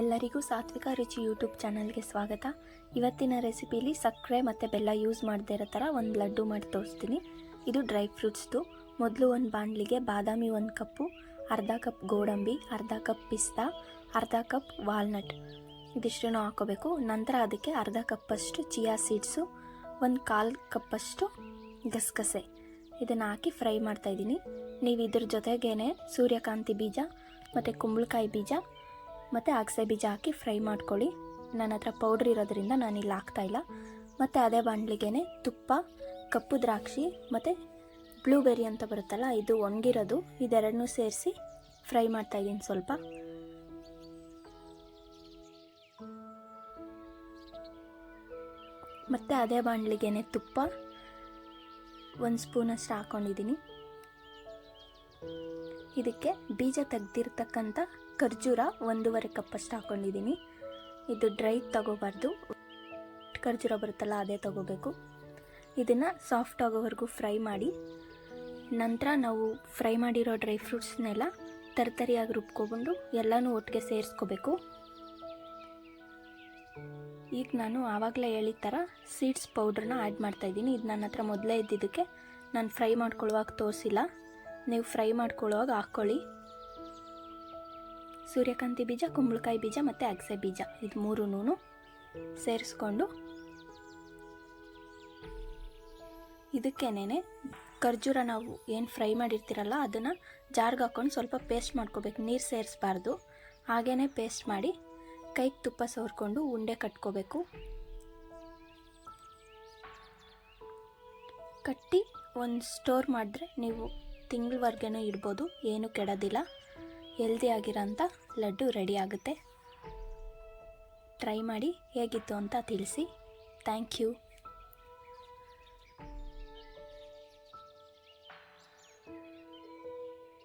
ಎಲ್ಲರಿಗೂ ಸಾತ್ವಿಕ ರುಚಿ ಯೂಟ್ಯೂಬ್ ಚಾನಲ್ಗೆ ಸ್ವಾಗತ. ಇವತ್ತಿನ ರೆಸಿಪಿಲಿ ಸಕ್ಕರೆ ಮತ್ತು ಬೆಲ್ಲ ಯೂಸ್ ಮಾಡದೇ ಇರೋ ಥರ ಒಂದು ಲಡ್ಡು ಮಾಡಿ ತೋರಿಸ್ತೀನಿ. ಇದು ಡ್ರೈ ಫ್ರೂಟ್ಸ್ದು. ಮೊದಲು ಒಂದು ಬಾಣಲಿಗೆ ಬಾದಾಮಿ ಒಂದು ಕಪ್ಪು, ಅರ್ಧ ಕಪ್ ಗೋಡಂಬಿ, ಅರ್ಧ ಕಪ್ ಪಿಸ್ತಾ, ಅರ್ಧ ಕಪ್ ವಾಲ್ನಟ್. ಇದಿಷ್ಟನ್ನು ಹಾಕೋಬೇಕು. ನಂತರ ಅದಕ್ಕೆ ಅರ್ಧ ಕಪ್ಪಷ್ಟು ಚಿಯಾ ಸೀಡ್ಸು, ಒಂದು ಕಾಲು ಕಪ್ಪಷ್ಟು ಗಸಗಸೆ. ಇದನ್ನು ಹಾಕಿ ಫ್ರೈ ಮಾಡ್ತಾಯಿದ್ದೀನಿ ನೀವು ಇದ್ರ ಜೊತೆಗೇ ಸೂರ್ಯಕಾಂತಿ ಬೀಜ ಮತ್ತು ಕುಂಬಳಕಾಯಿ ಬೀಜ ಮತ್ತು ಅಗಸೆ ಬೀಜ ಹಾಕಿ ಫ್ರೈ ಮಾಡ್ಕೊಳ್ಳಿ. ನನ್ನ ಹತ್ರ ಪೌಡ್ರ್ ಇರೋದ್ರಿಂದ ನಾನು ಇಲ್ಲಿ. ಹಾಕ್ತಾಯಿಲ್ಲ ಮತ್ತು ಅದೇ ಬಾಣಲಿಗೆ ತುಪ್ಪ, ಕಪ್ಪು ದ್ರಾಕ್ಷಿ ಮತ್ತು ಬ್ಲೂಬೆರಿ ಅಂತ ಬರುತ್ತಲ್ಲ, ಇದು ಒಣಗಿರೋದು. ಇದೆರಡನ್ನೂ ಸೇರಿಸಿ ಫ್ರೈ ಮಾಡ್ತಾಯಿದ್ದೀನಿ ಸ್ವಲ್ಪ. ಮತ್ತು ಅದೇ ಬಾಣಲಿಗೆ ತುಪ್ಪ. ಒಂದು ಸ್ಪೂನಷ್ಟು ಹಾಕ್ಕೊಂಡಿದ್ದೀನಿ ಇದಕ್ಕೆ ಬೀಜ ತೆಗ್ದಿರ್ತಕ್ಕಂಥ ಖರ್ಜೂರ ಒಂದೂವರೆ ಕಪ್ಪಷ್ಟು ಹಾಕ್ಕೊಂಡಿದ್ದೀನಿ ಇದು ಡ್ರೈ ತಗೋಬಾರ್ದು. ಖರ್ಜೂರ ಬರುತ್ತಲ್ಲ, ಅದೇ ತಗೋಬೇಕು. ಇದನ್ನು ಸಾಫ್ಟ್ ಆಗೋವರೆಗೂ ಫ್ರೈ ಮಾಡಿ, ನಂತರ ನಾವು ಫ್ರೈ ಮಾಡಿರೋ ಡ್ರೈ ಫ್ರೂಟ್ಸ್ನೆಲ್ಲ ತರತರಿಯಾಗಿ ರುಬ್ಕೊಬಂದು ಎಲ್ಲನೂ ಒಟ್ಟಿಗೆ ಸೇರಿಸ್ಕೋಬೇಕು. ಈಗ ನಾನು ಆವಾಗಲೇ ಹೇಳಿದ ಥರ ಸೀಡ್ಸ್ ಪೌಡ್ರನ್ನ ಆ್ಯಡ್ ಮಾಡ್ತಾಯಿದ್ದೀನಿ ಇದು ನನ್ನ ಹತ್ರ ಮೊದಲೇ ಇದ್ದಿದ್ದಕ್ಕೆ ನಾನು ಫ್ರೈ ಮಾಡ್ಕೊಳ್ಳುವಾಗ ತೋರಿಸಿಲ್ಲ. ನೀವು ಫ್ರೈ ಮಾಡ್ಕೊಳ್ಳುವಾಗ ಹಾಕ್ಕೊಳ್ಳಿ. ಸೂರ್ಯಕಾಂತಿ ಬೀಜ, ಕುಂಬಳಕಾಯಿ ಬೀಜ ಮತ್ತು ಅಗಸೆ ಬೀಜ. ಇದು ಮೂರೂ ಸೇರಿಸ್ಕೊಂಡು ಇದಕ್ಕೇನೆ ಖರ್ಜೂರ ನಾವು ಏನು ಫ್ರೈ ಮಾಡಿರ್ತೀರಲ್ಲ, ಅದನ್ನು ಜಾರ್ಗೆ ಹಾಕ್ಕೊಂಡು ಸ್ವಲ್ಪ ಪೇಸ್ಟ್ ಮಾಡ್ಕೋಬೇಕು. ನೀರು ಸೇರಿಸ್ಬಾರ್ದು. ಹಾಗೇ ಪೇಸ್ಟ್ ಮಾಡಿ ಕೈಗೆ ತುಪ್ಪ ಸೋರ್ಕೊಂಡು ಉಂಡೆ ಕಟ್ಕೋಬೇಕು. ಕಟ್ಟಿ ಒಂದು ಸ್ಟೋರ್ ಮಾಡಿದ್ರೆ ನೀವು ತಿಂಗಳವರೆಗೂ ಇಡ್ಬೋದು, ಏನೂ ಕೆಡೋದಿಲ್ಲ. ಹೆಲ್ದಿ ಆಗಿರೋಂಥ ಲಡ್ಡು ರೆಡಿ ಆಗುತ್ತೆ. ಟ್ರೈ ಮಾಡಿ ಹೇಗಿತ್ತು ಅಂತ ತಿಳಿಸಿ. Thank you